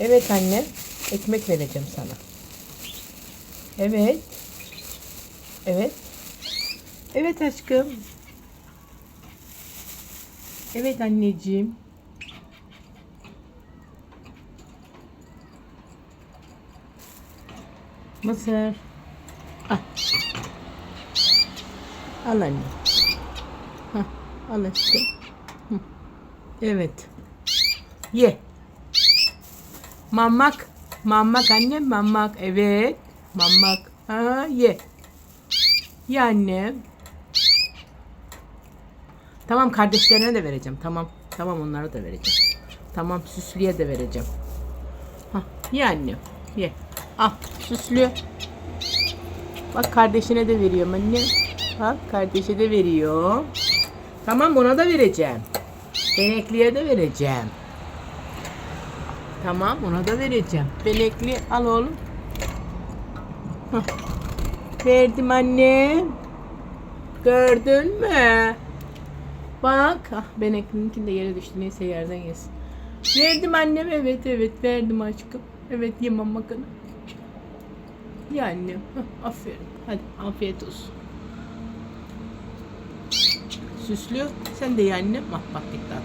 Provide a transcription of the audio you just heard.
Evet anne. Ekmek vereceğim sana. Evet. Evet. Evet aşkım. Evet anneciğim. Mısır. Al. Al anne. Hah, al aşkım. Evet. Ye. Mamak. Mamak annem mamak. Evet. Mamak. Ha, ye. Ye annem. Tamam kardeşlerine de vereceğim. Tamam. Tamam onlara da vereceğim. Tamam süslüye de vereceğim. Hah, ye annem. Ye. Al süslü. Bak kardeşine de veriyorum anne. Bak kardeşe de veriyor. Tamam ona da vereceğim. Benekliye de vereceğim. Tamam ona da vereceğim. Benekli al oğlum. Hah. Verdim anne. Gördün mü? Bak. Ah Benekli'ninki de yere düştü. Neyse yerden yesin. Verdim annem. Evet evet verdim aşkım. Evet yemem makanı. Ye annem. Hah, aferin. Hadi afiyet olsun. Süslü. Sen de ye annem. Bak bak dikkat